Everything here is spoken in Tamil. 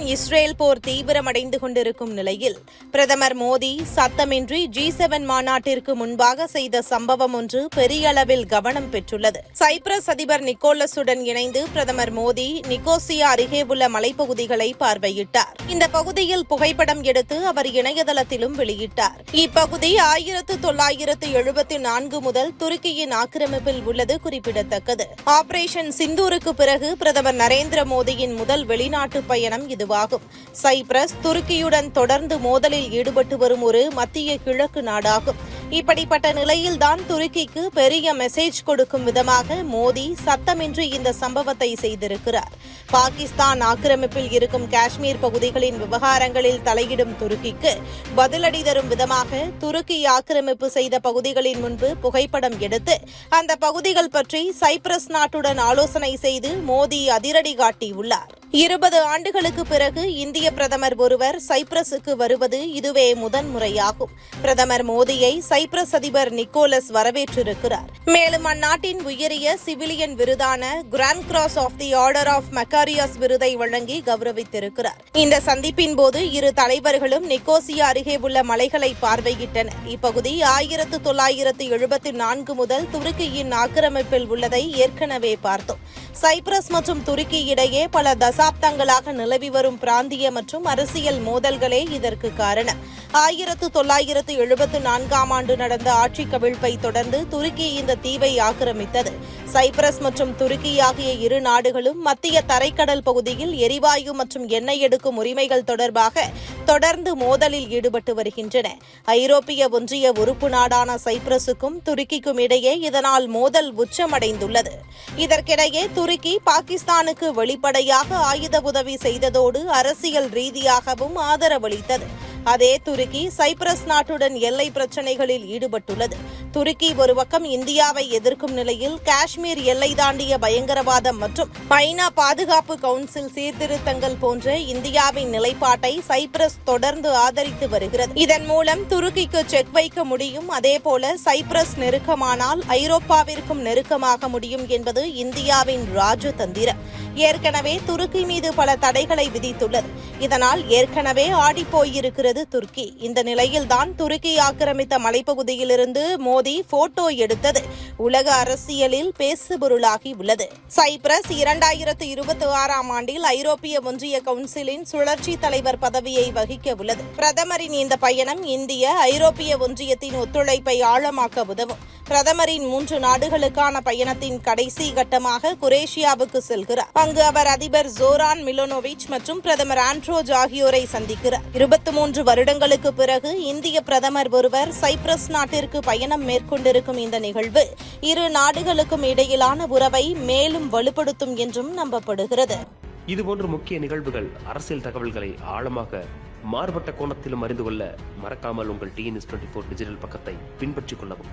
ஈரான் இஸ்ரேல் போர் தீவிரமடைந்து கொண்டிருக்கும் நிலையில் பிரதமர் மோடி சத்தமின்றி ஜி செவன் மாநாட்டிற்கு முன்பாக செய்த சம்பவம் ஒன்று பெரிய அளவில் கவனம் பெற்றுள்ளது. சைப்ரஸ் அதிபர் நிக்கோலஸுடன் இணைந்து பிரதமர் மோடி நிக்கோசியா அருகே உள்ள மலைப்பகுதிகளை பார்வையிட்டார். இந்த பகுதியில் புகைப்படம் எடுத்து அவர் இணையதளத்திலும் வெளியிட்டார். இப்பகுதி ஆயிரத்து தொள்ளாயிரத்து எழுபத்தி நான்கு முதல் துருக்கியின் ஆக்கிரமிப்பில் உள்ளது குறிப்பிடத்தக்கது. ஆபரேஷன் சிந்தூருக்கு பிறகு பிரதமர் நரேந்திர மோடியின் முதல் வெளிநாட்டு பயணம் இது இதுவாகும் சைப்ரஸ் துருக்கியுடன் தொடர்ந்து மோதலில் ஈடுபட்டு வரும் ஒரு மத்திய கிழக்கு நாடாகும். இப்படிப்பட்ட நிலையில்தான் துருக்கிக்கு பெரிய மெசேஜ் கொடுக்கும் விதமாக மோடி சத்தமின்றி இந்த சம்பவத்தை செய்திருக்கிறார். பாகிஸ்தான் ஆக்கிரமிப்பில் இருக்கும் காஷ்மீர் பகுதிகளின் விவகாரங்களில் தலையிடும் துருக்கிக்கு பதிலடி தரும் விதமாக துருக்கி ஆக்கிரமிப்பு செய்த பகுதிகளின் முன்பு புகைப்படம் எடுத்து அந்த பகுதிகள் பற்றி சைப்ரஸ் நாட்டுடன் ஆலோசனை செய்து மோடி அதிரடி காட்டியுள்ளார். இருபது ஆண்டுகளுக்கு பிறகு இந்திய பிரதமர் ஒருவர் சைப்ரஸுக்கு வருவது இதுவே முதன்முறையாகும். பிரதமர் மோடியை சைப்ரஸ் அதிபர் நிக்கோலஸ் வரவேற்றிருக்கிறார். மேலும் அந்நாட்டின் உயரிய சிவிலியன் விருதான grand cross of the order of Makarios விருதை வழங்கி கௌரவித்திருக்கிறார். இந்த சந்திப்பின் போது இரு தலைவர்களும் நிக்கோசியா அருகே உள்ள மலைகளை பார்வையிட்டனர். இப்பகுதி ஆயிரத்து தொள்ளாயிரத்து எழுபத்தி நான்கு முதல் துருக்கியின் ஆக்கிரமிப்பில் உள்ளதை ஏற்கனவே பார்த்தோம். சைப்ரஸ் மற்றும் துருக்கி இடையே பல தச தசாப்தங்களாக நிலவி வரும் பிராந்திய மற்றும் அரசியல் மோதல்களே இதற்கு காரணம். ஆயிரத்து தொள்ளாயிரத்து எழுபத்து நான்காம் ஆண்டு நடந்த ஆட்சி கவிழ்ப்பை தொடர்ந்து துருக்கி இந்த தீவை ஆக்கிரமித்தது. சைப்ரஸ் மற்றும் துருக்கி ஆகிய இரு நாடுகளும் மத்திய தரைக்கடல் பகுதியில் எரிவாயு மற்றும் எண்ணெய் எடுக்கும் உரிமைகள் தொடர்பாக தொடர்ந்து மோதலில் ஈடுபட்டு வருகின்றன. ஐரோப்பிய ஒன்றிய உறுப்பு நாடான சைப்ரஸுக்கும் துருக்கிக்கும் இடையே இதனால் மோதல் உச்சமடைந்துள்ளது. இதற்கிடையே துருக்கி பாகிஸ்தானுக்கு வெளிப்படையாக ஆயுத உதவி செய்ததோடு அரசியல் ரீதியாகவும் ஆதரவளித்தது. அதே துருக்கி சைப்ரஸ் நாட்டுடன் எல்லை பிரச்சினைகளில் ஈடுபட்டுள்ளது. துருக்கி ஒரு பக்கம் இந்தியாவை எதிர்க்கும் நிலையில் காஷ்மீர் எல்லை தாண்டிய பயங்கரவாதம் மற்றும் ஐநா பாதுகாப்பு கவுன்சில் சீர்திருத்தங்கள் போன்ற இந்தியாவின் நிலைப்பாட்டை சைப்ரஸ் தொடர்ந்து ஆதரித்து வருகிறது. இதன் மூலம் துருக்கிக்கு செக் வைக்க முடியும். அதேபோல சைப்ரஸ் நெருக்கமானால் ஐரோப்பாவிற்கும் நெருக்கமாக முடியும் என்பது இந்தியாவின் ராஜதந்திரம். ஏற்கனவே துருக்கி மீது பல தடைகளை விதித்துள்ளது. இதனால் ஏற்கனவே ஆடிப்போயிருக்கிறது துருக்கி. இந்த நிலையில்தான் துருக்கி ஆக்கிரமித்த மலைப்பகுதியிலிருந்து மோடி போட்டோ எடுத்தது. உலக அரசியலில் பேசுபொருளாகி உள்ளது. சைப்ரஸ் இரண்டாயிரத்து இருபத்தி ஆறாம் ஆண்டில் ஐரோப்பிய ஒன்றிய கவுன்சிலின் சுழற்சி தலைவர் பதவியை வகிக்க உள்ளது. பிரதமரின் இந்த பயணம் இந்திய ஐரோப்பிய ஒன்றியத்தின் ஒத்துழைப்பை ஆழமாக்க உதவும். பிரதமரின் மூன்று நாடுகளுக்கான பயணத்தின் கடைசி கட்டமாக குரேஷியாவுக்கு செல்கிறார். அங்கு அவர் அதிபர் ஜோரான் மிலோனோவிச் மற்றும் பிரதமர் ஆண்ட்ரோஜ் ஆகியோரை சந்திக்கிறார். இருபத்தி மூன்று வருடங்களுக்கு பிறகு இந்திய பிரதமர் ஒருவர் சைப்ரஸ் நாட்டிற்கு பயணம் மேற்கொண்டிருக்கும் இந்த நிகழ்வு இரு நாடுகளுக்கும் இடையிலான உறவை மேலும் வலுப்படுத்தும் என்றும் நம்பப்படுகிறது. இதுபோன்ற முக்கிய நிகழ்வுகள் அரசியல் தகவல்களை ஆழமாக மாறுபட்ட கோணத்திலும் அறிந்து கொள்ள மறக்காமல் உங்கள் டிஎன்எஸ் டுவெண்ட்டி ஃபோர் டிஜிட்டல் பக்கத்தை பின்பற்றிக் கொள்ளவும்.